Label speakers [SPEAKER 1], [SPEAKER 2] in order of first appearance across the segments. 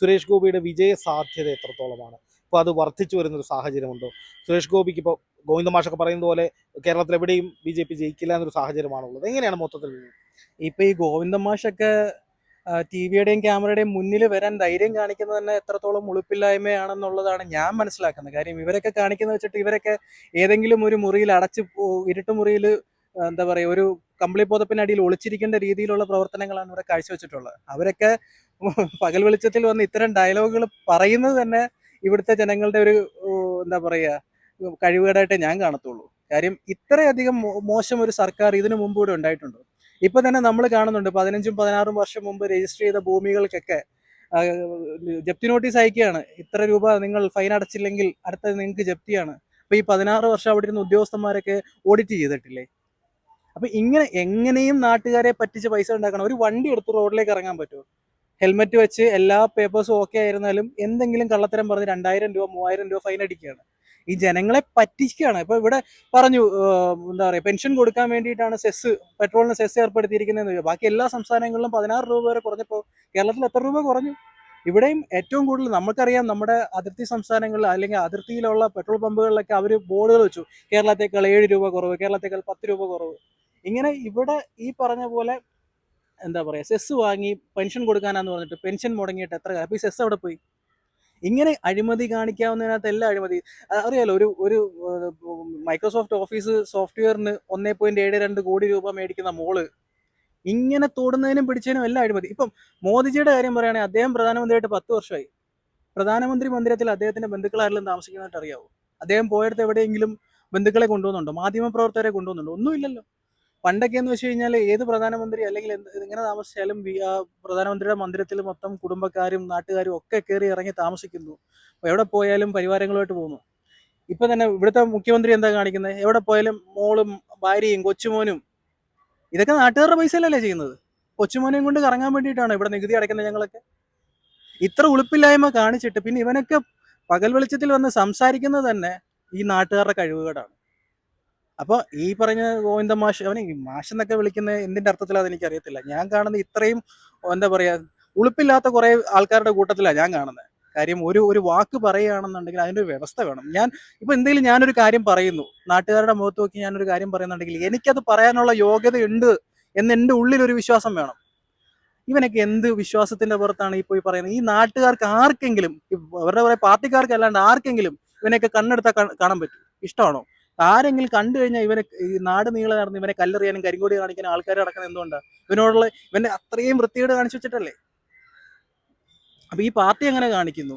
[SPEAKER 1] സുരേഷ് ഗോപിയുടെ വിജയ സാധ്യത എത്രത്തോളമാണ്? ഇപ്പോൾ അത് വർദ്ധിച്ചു വരുന്നൊരു സാഹചര്യമുണ്ടോ? സുരേഷ് ഗോപിക്ക് ഇപ്പോൾ ഗോവിന്ദ മാഷൊക്കെ പറയുന്ന പോലെ കേരളത്തിൽ എവിടെയും ബി ജെ പി ജയിക്കില്ല എന്നൊരു സാഹചര്യമാണുള്ളത്. എങ്ങനെയാണ് മൊത്തത്തിൽ?
[SPEAKER 2] ഇപ്പോൾ ഈ ഗോവിന്ദ മാഷൊക്കെ ടി വിയുടെയും ക്യാമറയുടെയും മുന്നിൽ വരാൻ ധൈര്യം കാണിക്കുന്നത് തന്നെ എത്രത്തോളം ഉളുപ്പില്ലായ്മയാണെന്നുള്ളതാണ് ഞാൻ മനസ്സിലാക്കുന്നത്. കാര്യം ഇവരൊക്കെ കാണിക്കുന്നത് വെച്ചിട്ട് ഇവരൊക്കെ ഏതെങ്കിലും ഒരു മുറിയിൽ അടച്ച് പോ- ഇരുട്ട് മുറിയിൽ എന്താ പറയുക ഒരു കമ്പിളി പുതപ്പിനടിയിൽ ഒളിച്ചിരിക്കേണ്ട രീതിയിലുള്ള പ്രവർത്തനങ്ങളാണ് ഇവിടെ കാഴ്ചവെച്ചിട്ടുള്ളത്. അവരൊക്കെ പകൽ വെളിച്ചത്തിൽ വന്ന് ഇത്തരം ഡയലോഗുകൾ പറയുന്നത് തന്നെ ഇവിടുത്തെ ജനങ്ങളുടെ ഒരു എന്താ പറയുക കഴിവുകേടായിട്ടേ ഞാൻ കാണത്തുള്ളൂ. കാര്യം ഇത്രയധികം മോശം ഒരു സർക്കാർ ഇതിനു മുമ്പ് ഉണ്ടായിട്ടുണ്ടോ. ഇപ്പൊ തന്നെ നമ്മൾ കാണുന്നുണ്ട് പതിനഞ്ചും പതിനാറും വർഷം മുമ്പ് രജിസ്റ്റർ ചെയ്ത ഭൂമികൾക്കൊക്കെ ജപ്തി നോട്ടീസ് അയക്കുകയാണ്. ഇത്ര രൂപ നിങ്ങൾ ഫൈൻ അടച്ചില്ലെങ്കിൽ അടുത്തത് നിങ്ങൾക്ക് ജപ്തിയാണ്. അപ്പൊ ഈ പതിനാറ് വർഷം അവിടെ ഇരുന്ന ഉദ്യോഗസ്ഥന്മാരൊക്കെ ഓഡിറ്റ് ചെയ്തിട്ടില്ലേ? അപ്പൊ ഇങ്ങനെ എങ്ങനെയും നാട്ടുകാരെ പറ്റിച്ച് പൈസ ഉണ്ടാക്കണം. ഒരു വണ്ടി എടുത്ത് റോഡിലേക്ക് ഇറങ്ങാൻ പറ്റുമോ? ഹെൽമെറ്റ് വെച്ച് എല്ലാ പേപ്പേഴ്സും ഓക്കെ ആയിരുന്നാലും എന്തെങ്കിലും കള്ളത്തരം പറഞ്ഞ് രണ്ടായിരം രൂപ മൂവായിരം രൂപ ഫൈൻ അടിക്കുകയാണ്. ഈ ജനങ്ങളെ പറ്റിക്കുകയാണ്. ഇപ്പൊ ഇവിടെ പറഞ്ഞു എന്താ പറയുക പെൻഷൻ കൊടുക്കാൻ വേണ്ടിയിട്ടാണ് സെസ് പെട്രോളിന് സെസ് ഏർപ്പെടുത്തിയിരിക്കുന്നത് ബാക്കി എല്ലാ സംസ്ഥാനങ്ങളിലും പതിനാറ് രൂപ വരെ കുറഞ്ഞപ്പോൾ കേരളത്തിൽ എത്ര രൂപ കുറഞ്ഞു? ഇവിടെയും ഏറ്റവും കൂടുതൽ നമുക്കറിയാം നമ്മുടെ അതിർത്തി സംസ്ഥാനങ്ങളിൽ അല്ലെങ്കിൽ അതിർത്തിയിലുള്ള പെട്രോൾ പമ്പുകളിലൊക്കെ അവർ ബോർഡുകൾ വെച്ചു. കേരളത്തേക്കാൾ ഏഴ് രൂപ കുറവ് കേരളത്തേക്കാൾ പത്ത് രൂപ കുറവ്. ഇങ്ങനെ ഇവിടെ ഈ പറഞ്ഞ പോലെ എന്താ പറയുക സെസ് വാങ്ങി പെൻഷൻ കൊടുക്കാനാന്ന് പറഞ്ഞിട്ട് പെൻഷൻ മുടങ്ങിയിട്ട് എത്ര കാലം? അപ്പൊ ഈ സെസ് അവിടെ പോയി. ഇങ്ങനെ അഴിമതി കാണിക്കാവുന്നതിനകത്ത് എല്ലാ അഴിമതി അറിയാലോ ഒരു ഒരു മൈക്രോസോഫ്റ്റ് ഓഫീസ് സോഫ്റ്റ്വെയറിന് ഒന്നേ പോയിന്റ് ഏഴ് രണ്ട് കോടി രൂപ മേടിക്കുന്ന മോൾ ഇങ്ങനെ തൊടുന്നതിനും പിടിച്ചതിനും എല്ലാം അഴിമതി. ഇപ്പം മോദിജിയുടെ കാര്യം പറയുകയാണെങ്കിൽ അദ്ദേഹം പ്രധാനമന്ത്രിയായിട്ട് പത്ത് വർഷമായി. പ്രധാനമന്ത്രി മന്ദിരത്തിൽ അദ്ദേഹത്തിന്റെ ബന്ധുക്കളാരെല്ലാം താമസിക്കുന്നതായിട്ട് അറിയാവോ? അദ്ദേഹം പോയടുത്ത് എവിടെയെങ്കിലും ബന്ധുക്കളെ കൊണ്ടുപോകുന്നുണ്ടോ? മാധ്യമപ്രവർത്തകരെ കൊണ്ടുപോകുന്നുണ്ടോ? ഒന്നുമില്ലല്ലോ. പണ്ടൊക്കെ എന്ന് വെച്ച് കഴിഞ്ഞാൽ ഏത് പ്രധാനമന്ത്രി അല്ലെങ്കിൽ എന്ത് ഇങ്ങനെ താമസിച്ചാലും പ്രധാനമന്ത്രിയുടെ മന്ദിരത്തിൽ മൊത്തം കുടുംബക്കാരും നാട്ടുകാരും ഒക്കെ കയറി ഇറങ്ങി താമസിക്കുന്നു. എവിടെ പോയാലും പരിവാരങ്ങളുമായിട്ട് പോകുന്നു. ഇപ്പൊ തന്നെ ഇവിടുത്തെ മുഖ്യമന്ത്രി എന്താ കാണിക്കുന്നത് എവിടെ പോയാലും മോളും ഭാര്യയും കൊച്ചുമോനും ഇതൊക്കെ നാട്ടുകാരുടെ പൈസയിലല്ലേ ചെയ്യുന്നത്? കൊച്ചുമോനെയും കൊണ്ട് കറങ്ങാൻ വേണ്ടിയിട്ടാണ് ഇവിടെ നികുതി അടയ്ക്കുന്നത് ഞങ്ങളൊക്കെ? ഇത്ര ഉളുപ്പില്ലായ്മ കാണിച്ചിട്ട് പിന്നെ ഇവനൊക്കെ പകൽ വെളിച്ചത്തിൽ വന്ന് സംസാരിക്കുന്നത് തന്നെ ഈ നാട്ടുകാരുടെ കഴിവുകേടാണ്. അപ്പോൾ ഈ പറഞ്ഞ ഗോവിന്ദ മാഷ് അവന് മാഷ് എന്നൊക്കെ വിളിക്കുന്ന എന്തിന്റെ അർത്ഥത്തിലാന്ന് എനിക്ക് അറിയത്തില്ല ഞാൻ കാണുന്ന ഇത്രയും എന്താ പറയാ ഉളുപ്പില്ലാത്ത കുറെ ആൾക്കാരുടെ കൂട്ടത്തിലാണ് ഞാൻ കാണുന്നത്. കാര്യം ഒരു ഒരു വാക്ക് പറയുകയാണെന്നുണ്ടെങ്കിൽ ഒരു വ്യവസ്ഥ വേണം. ഞാൻ ഇപ്പൊ എന്തെങ്കിലും ഞാനൊരു കാര്യം പറയുന്നു നാട്ടുകാരുടെ മുഖത്ത് നോക്കി ഞാനൊരു കാര്യം പറയുന്നുണ്ടെങ്കിൽ എനിക്കത് പറയാനുള്ള യോഗ്യത ഉണ്ട് എന്ന് എന്റെ ഉള്ളിൽ ഒരു വിശ്വാസം വേണം. ഇവനൊക്കെ എന്ത് വിശ്വാസത്തിന്റെ പുറത്താണ് ഈ പോയി പറയുന്നത്? ഈ നാട്ടുകാർക്ക് ആർക്കെങ്കിലും അവരുടെ കുറെ പാർട്ടിക്കാർക്ക് അല്ലാണ്ട് ആർക്കെങ്കിലും ഇവനെയൊക്കെ കണ്ണെടുത്താൽ കാണാൻ പറ്റും. ഇഷ്ടമാണോ? ആരെങ്കിലും കണ്ടു കഴിഞ്ഞാൽ ഇവനെ ഈ നാട് നീളെ നടന്ന് ഇവനെ കല്ലെറിയാനും കരിങ്കോടി കാണിക്കാനും ആൾക്കാർ നടക്കുന്നത് എന്തുകൊണ്ടാണ് ഇവനോടുള്ള ഇവന്റെ അത്രയും വൃത്തിയോട് കാണിച്ചു വെച്ചിട്ടല്ലേ? അപ്പൊ ഈ പാർട്ടി എങ്ങനെ കാണിക്കുന്നു?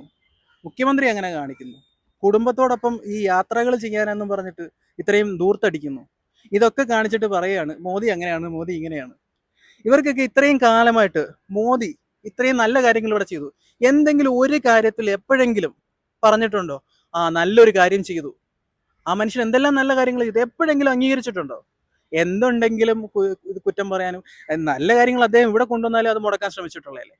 [SPEAKER 2] മുഖ്യമന്ത്രി എങ്ങനെ കാണിക്കുന്നു? കുടുംബത്തോടൊപ്പം ഈ യാത്രകൾ ചെയ്യാനെന്നും പറഞ്ഞിട്ട് ഇത്രയും ദൂർത്തടിക്കുന്നു. ഇതൊക്കെ കാണിച്ചിട്ട് പറയുകയാണ് മോദി അങ്ങനെയാണ് മോദി ഇങ്ങനെയാണ്. ഇവർക്കൊക്കെ ഇത്രയും കാലമായിട്ട് മോദി ഇത്രയും നല്ല കാര്യങ്ങൾ ഇവിടെ ചെയ്തു. എന്തെങ്കിലും ഒരു കാര്യത്തിൽ എപ്പോഴെങ്കിലും പറഞ്ഞിട്ടുണ്ടോ? ആ നല്ലൊരു കാര്യം ചെയ്തു. ആ മനുഷ്യൻ എന്തെല്ലാം നല്ല കാര്യങ്ങൾ ചെയ്തു? എപ്പോഴെങ്കിലും അംഗീകരിച്ചിട്ടുണ്ടോ? എന്തുണ്ടെങ്കിലും ഇത് കുറ്റം പറയാനും നല്ല കാര്യങ്ങൾ അദ്ദേഹം ഇവിടെ കൊണ്ടുവന്നാലും അത് മുടക്കാൻ ശ്രമിച്ചിട്ടുള്ളതല്ലേ?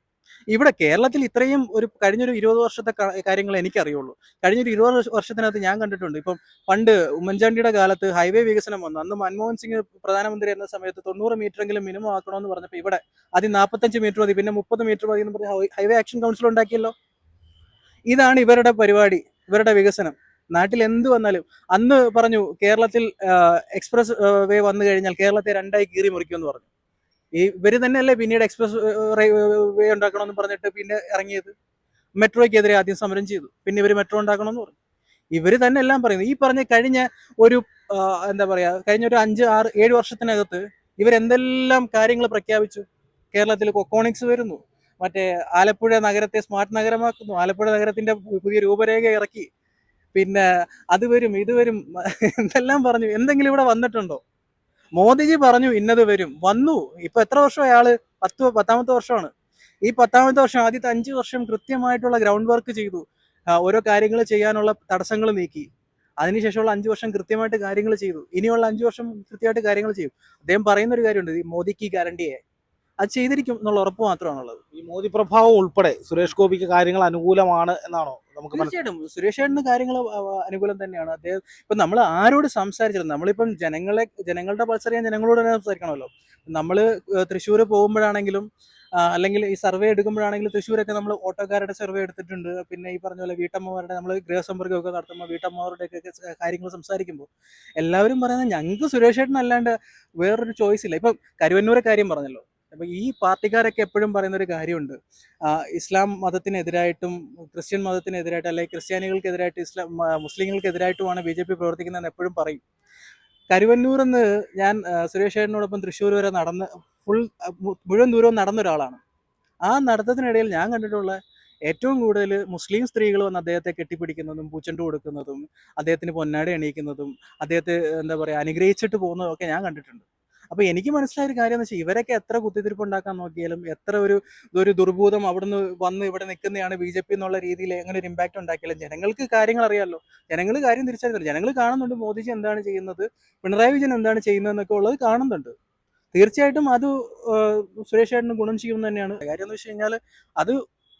[SPEAKER 2] ഇവിടെ കേരളത്തിൽ ഇത്രയും ഒരു കഴിഞ്ഞൊരു ഇരുപത് വർഷത്തെ കാര്യങ്ങൾ എനിക്കറിയുള്ളൂ. കഴിഞ്ഞൊരു ഇരുപത് വർഷ- വർഷത്തിനകത്ത് ഞാൻ കണ്ടിട്ടുണ്ട്. ഇപ്പം പണ്ട് ഉമ്മൻചാണ്ടിയുടെ കാലത്ത് ഹൈവേ വികസനം വന്നു. അന്ന് മൻമോഹൻ സിംഗ് പ്രധാനമന്ത്രി എന്ന സമയത്ത് തൊണ്ണൂറ് മീറ്ററെങ്കിലും മിനിമം ആക്കണമെന്ന് പറഞ്ഞപ്പോൾ ഇവിടെ ആദ്യം നാൽപ്പത്തഞ്ച് മീറ്റർ മതി പിന്നെ മുപ്പത് മീറ്റർ മതി എന്ന് പറഞ്ഞ് ഹൈവേ ആക്ഷൻ കൗൺസിൽ ഉണ്ടാക്കിയല്ലോ? ഇതാണ് ഇവരുടെ പരിപാടി ഇവരുടെ വികസനം. നാട്ടിൽ എന്ത് വന്നാലും അന്ന് പറഞ്ഞു കേരളത്തിൽ എക്സ്പ്രസ് വേ വന്നു കഴിഞ്ഞാൽ കേരളത്തെ രണ്ടായി കീറി മുറിക്കുമെന്ന് പറഞ്ഞു. ഈ ഇവർ തന്നെയല്ലേ പിന്നീട് എക്സ്പ്രസ് വേ ഉണ്ടാക്കണമെന്ന് പറഞ്ഞിട്ട് പിന്നെ ഇറങ്ങിയത്? മെട്രോയ്ക്കെതിരെ ആദ്യം സമരം ചെയ്തു. പിന്നെ ഇവർ മെട്രോ ഉണ്ടാക്കണമെന്ന് പറഞ്ഞു. ഇവർ തന്നെ എല്ലാം പറയുന്നു. ഈ പറഞ്ഞ കഴിഞ്ഞ ഒരു എന്താ പറയാ കഴിഞ്ഞ ഒരു അഞ്ച് ആറ് ഏഴ് വർഷത്തിനകത്ത് ഇവരെന്തെല്ലാം കാര്യങ്ങൾ പ്രഖ്യാപിച്ചു? കേരളത്തിൽ കൊക്കോണിക്സ് വരുന്നു. മറ്റേ ആലപ്പുഴ നഗരത്തെ സ്മാർട്ട് നഗരമാക്കുന്നു. ആലപ്പുഴ നഗരത്തിന്റെ പുതിയ രൂപരേഖ ഇറക്കി. പിന്നെ അത് വരും ഇത് വരും എന്തെല്ലാം പറഞ്ഞു എന്തെങ്കിലും ഇവിടെ വന്നിട്ടുണ്ടോ? മോദിജി പറഞ്ഞു ഇന്നത് വരും. വന്നു. ഇപ്പൊ എത്ര വർഷം അയാൾ? പത്ത് പത്താമത്തെ വർഷമാണ്. ഈ പത്താമത്തെ വർഷം ആദ്യത്തെ അഞ്ച് വർഷം കൃത്യമായിട്ടുള്ള ഗ്രൗണ്ട് വർക്ക് ചെയ്തു. ഓരോ കാര്യങ്ങൾ ചെയ്യാനുള്ള തടസ്സങ്ങൾ നീക്കി. അതിനുശേഷമുള്ള അഞ്ച് വർഷം കൃത്യമായിട്ട് കാര്യങ്ങൾ ചെയ്തു. ഇനിയുള്ള അഞ്ച് വർഷം കൃത്യമായിട്ട് കാര്യങ്ങൾ ചെയ്യും. അദ്ദേഹം പറയുന്ന ഒരു കാര്യമുണ്ട് ഈ മോദിക്ക് ഗ്യാരണ്ടിയെ അത് ചെയ്തിരിക്കും എന്നുള്ള ഉറപ്പ് മാത്രമാണുള്ളത്.
[SPEAKER 1] ഈ മോദി പ്രഭാവം ഉൾപ്പെടെ സുരേഷ് ഗോപിക്ക് കാര്യങ്ങൾ അനുകൂലമാണ് എന്നാണോ നമുക്ക്
[SPEAKER 2] തീർച്ചയായിട്ടും. സുരേഷ് ഏട്ടന് കാര്യങ്ങൾ അനുകൂലം തന്നെയാണ്. അദ്ദേഹം ഇപ്പൊ നമ്മൾ ആരോട് സംസാരിച്ചിരുന്നു നമ്മളിപ്പം ജനങ്ങളെ ജനങ്ങളുടെ പൾസ് അറിയാൻ ജനങ്ങളോട് തന്നെ സംസാരിക്കണമല്ലോ. നമ്മൾ തൃശ്ശൂർ പോകുമ്പോഴാണെങ്കിലും അല്ലെങ്കിൽ ഈ സർവേ എടുക്കുമ്പോഴാണെങ്കിൽ തൃശ്ശൂരൊക്കെ നമ്മൾ ഓട്ടോക്കാരുടെ സർവേ എടുത്തിട്ടുണ്ട്. പിന്നെ ഈ പറഞ്ഞ പോലെ വീട്ടമ്മമാരുടെ നമ്മൾ ഗൃഹസമ്പർക്കമൊക്കെ നടത്തുമ്പോൾ വീട്ടമ്മമാരുടെയൊക്കെ കാര്യങ്ങൾ സംസാരിക്കുമ്പോൾ എല്ലാവരും പറയുന്നത് ഞങ്ങൾക്ക് സുരേഷ് ഏട്ടനല്ലാണ്ട് വേറൊരു ചോയ്സ് ഇല്ല. ഇപ്പം കരുവന്നൂരെ കാര്യം പറഞ്ഞല്ലോ. അപ്പൊ ഈ പാർട്ടിക്കാരൊക്കെ എപ്പോഴും പറയുന്ന ഒരു കാര്യമുണ്ട് ഇസ്ലാം മതത്തിനെതിരായിട്ടും ക്രിസ്ത്യൻ മതത്തിനെതിരായിട്ട് അല്ലെങ്കിൽ ക്രിസ്ത്യാനികൾക്കെതിരായിട്ട് ഇസ്ലാം മുസ്ലിങ്ങൾക്കെതിരായിട്ടുമാണ് ബി ജെ പി പ്രവർത്തിക്കുന്നതെന്ന് എപ്പോഴും പറയും. കരുവന്നൂർ എന്ന് ഞാൻ സുരേഷ് ഏട്ടനോടൊപ്പം തൃശ്ശൂർ വരെ നടന്ന് ഫുൾ മുഴുവൻ ദൂരവും നടന്ന ഒരാളാണ്. ആ നടത്തത്തിനിടയിൽ ഞാൻ കണ്ടിട്ടുള്ള ഏറ്റവും കൂടുതൽ മുസ്ലിം സ്ത്രീകൾ വന്ന് അദ്ദേഹത്തെ കെട്ടിപ്പിടിക്കുന്നതും പൂച്ചണ്ട് കൊടുക്കുന്നതും അദ്ദേഹത്തിന് പൊന്നാടി അണിയിക്കുന്നതും അദ്ദേഹത്തെ എന്താ പറയുക അനുഗ്രഹിച്ചിട്ട് പോകുന്നതും ഒക്കെ ഞാൻ കണ്ടിട്ടുണ്ട്. അപ്പൊ എനിക്ക് മനസ്സിലായ ഒരു കാര്യം എന്ന് വെച്ചാൽ ഇവരൊക്കെ എത്ര കുത്തിത്തിരിപ്പ് ഉണ്ടാക്കാൻ നോക്കിയാലും എത്ര ഒരു ഒരു ദുർഭൂതം അവിടുന്ന് വന്ന് ഇവിടെ നിൽക്കുന്നതാണ് ബി ജെ പി എന്നുള്ള രീതിയിൽ എങ്ങനെ ഒരു ഇമ്പാക്ട് ഉണ്ടാക്കിയാലും ജനങ്ങൾക്ക് കാര്യങ്ങൾ അറിയാമല്ലോ ജനങ്ങൾ കാര്യം തിരിച്ചറിയുന്നില്ല ജനങ്ങൾ കാണുന്നുണ്ട് മോദിജി എന്താണ് ചെയ്യുന്നത് പിണറായി വിജയൻ എന്താണ് ചെയ്യുന്നത് എന്നൊക്കെ ഉള്ളത് കാണുന്നുണ്ട്. തീർച്ചയായിട്ടും അത് സുരേഷ് ഏട്ടന് ഗുണം ചെയ്യുമെന്ന് തന്നെയാണ്. കാര്യം എന്ന് വെച്ച് കഴിഞ്ഞാൽ അത്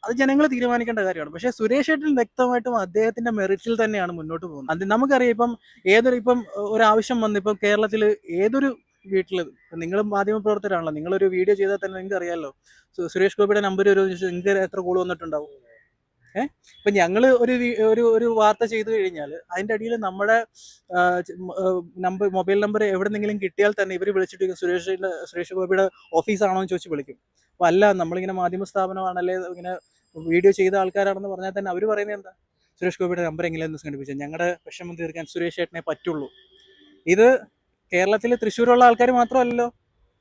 [SPEAKER 2] അത് ജനങ്ങൾ തീരുമാനിക്കേണ്ട കാര്യമാണ്. പക്ഷേ സുരേഷ് ഏട്ടൻ വ്യക്തമായിട്ടും അദ്ദേഹത്തിന്റെ മെറിറ്റിൽ തന്നെയാണ് മുന്നോട്ട് പോകുന്നത്. അത് നമുക്കറിയാം ഇപ്പം ഏതൊരു ഇപ്പം ഒരു ആവശ്യം വന്ന് കേരളത്തിൽ ഏതൊരു വീട്ടിൽ നിങ്ങൾ മാധ്യമ പ്രവർത്തകരാണല്ലോ നിങ്ങളൊരു വീഡിയോ ചെയ്താൽ തന്നെ നിങ്ങൾക്ക് അറിയാമല്ലോ സുരേഷ് ഗോപിയുടെ നമ്പർ ഒരു നിങ്ങൾക്ക് എത്ര കോൾ വന്നിട്ടുണ്ടാവും. ഏഹ് ഇപ്പൊ ഞങ്ങൾ ഒരു ഒരു ഒരു വാർത്ത ചെയ്തു കഴിഞ്ഞാൽ അതിന്റെ അടിയിൽ നമ്മുടെ നമ്പർ മൊബൈൽ നമ്പർ എവിടെന്നെങ്കിലും കിട്ടിയാൽ തന്നെ ഇവർ വിളിച്ചിട്ട് സുരേഷിന്റെ സുരേഷ് ഗോപിയുടെ ഓഫീസാണോ എന്ന് ചോദിച്ച് വിളിക്കും. അപ്പൊ അല്ല നമ്മളിങ്ങനെ മാധ്യമ സ്ഥാപനമാണ് അല്ലെ ഇങ്ങനെ വീഡിയോ ചെയ്ത ആൾക്കാരാണെന്ന് പറഞ്ഞാൽ തന്നെ അവർ പറയുന്നത് എന്താ? സുരേഷ് ഗോപിയുടെ നമ്പർ എങ്കിലും സംഘടിപ്പിച്ചത്? ഞങ്ങളുടെ വിഷമം തീർക്കാൻ സുരേഷ് ഏട്ടനെ പറ്റുള്ളൂ. ഇത് കേരളത്തിൽ തൃശ്ശൂരുള്ള ആൾക്കാർ മാത്രമല്ലല്ലോ.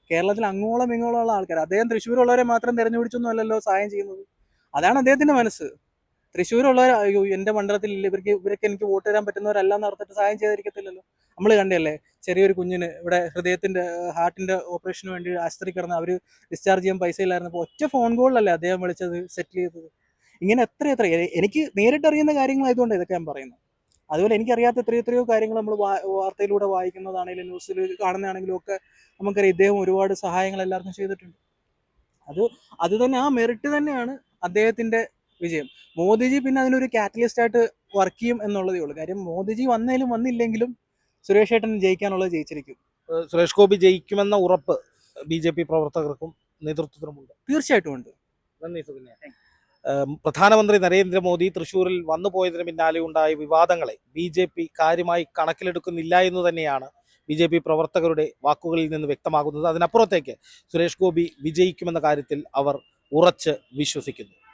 [SPEAKER 2] കേരളത്തിൽ അങ്ങോളം ഇങ്ങോളം ഉള്ള ആൾക്കാർ അദ്ദേഹം തൃശ്ശൂരുള്ളവരെ മാത്രം തിരഞ്ഞുപിടിച്ചൊന്നും അല്ലല്ലോ സഹായം ചെയ്യുന്നത്. അതാണ് അദ്ദേഹത്തിന്റെ മനസ്സ്. തൃശ്ശൂരുള്ളവർ അയ്യോ എന്റെ മണ്ഡലത്തിൽ ഇല്ല ഇവർക്ക് ഇവരൊക്കെ എനിക്ക് വോട്ട് തരാൻ പറ്റുന്നവരല്ല എന്ന് ഓർത്തിട്ട് സഹായം ചെയ്തിരിക്കത്തില്ലല്ലോ. നമ്മൾ കണ്ടല്ലേ ചെറിയൊരു കുഞ്ഞിന് ഇവിടെ ഹൃദയത്തിന്റെ ഹാർട്ടിന്റെ ഓപ്പറേഷന് വേണ്ടി ആശുപത്രി കിടന്ന് അവർ ഡിസ്ചാർജ് ചെയ്യാൻ പൈസ ഇല്ലായിരുന്നപ്പോൾ ഒറ്റ ഫോൺ കോളിലല്ലേ അദ്ദേഹം വിളിച്ചത് സെറ്റിൽ ചെയ്തത്. ഇങ്ങനെ എത്ര എത്ര എനിക്ക് നേരിട്ട് അറിയുന്ന കാര്യങ്ങളായതുകൊണ്ട് ഇതൊക്കെ ഞാൻ പറയുന്നത്. അതുപോലെ എനിക്കറിയാത്ത എത്രയോ എത്രയോ കാര്യങ്ങൾ നമ്മൾ വാർത്തയിലൂടെ വായിക്കുന്നതാണെങ്കിലും ന്യൂസിൽ കാണുന്നതാണെങ്കിലും ഒക്കെ നമുക്കറിയാം ഇദ്ദേഹം ഒരുപാട് സഹായങ്ങൾ എല്ലാവർക്കും ചെയ്തിട്ടുണ്ട്. അത് അത് തന്നെ ആ മെറിറ്റ് തന്നെയാണ് അദ്ദേഹത്തിന്റെ വിജയം. മോദിജി പിന്നെ അതിനൊരു കാറ്റലിസ്റ്റ് ആയിട്ട് വർക്ക് ചെയ്യും എന്നുള്ളതേ ഉള്ളൂ. കാര്യം മോദിജി വന്നതിലും വന്നില്ലെങ്കിലും സുരേഷ് ഏട്ടൻ ജയിക്കാനുള്ളത് ജയിച്ചിരിക്കും.
[SPEAKER 1] സുരേഷ് ഗോപി ജയിക്കുമെന്ന ഉറപ്പ് ബി ജെ പി പ്രവർത്തകർക്കും നേതൃത്വത്തിനുമുണ്ട്.
[SPEAKER 2] തീർച്ചയായിട്ടും ഉണ്ട്.
[SPEAKER 1] നന്ദി സുകന്യ പ്രധാനമന്ത്രി നരേന്ദ്രമോദി തൃശൂരിൽ വന്നുപോയതിന് പിന്നാലെ ഉണ്ടായ വിവാദങ്ങളെ ബി ജെ പി കാര്യമായി കണക്കിലെടുക്കുന്നില്ല എന്ന് തന്നെയാണ് ബി ജെ പി പ്രവർത്തകരുടെ വാക്കുകളിൽ നിന്ന് വ്യക്തമാകുന്നത്. അതിനപ്പുറത്തേക്ക് സുരേഷ് ഗോപി വിജയിക്കുമെന്ന കാര്യത്തിൽ അവർ ഉറച്ച് വിശ്വസിക്കുന്നു.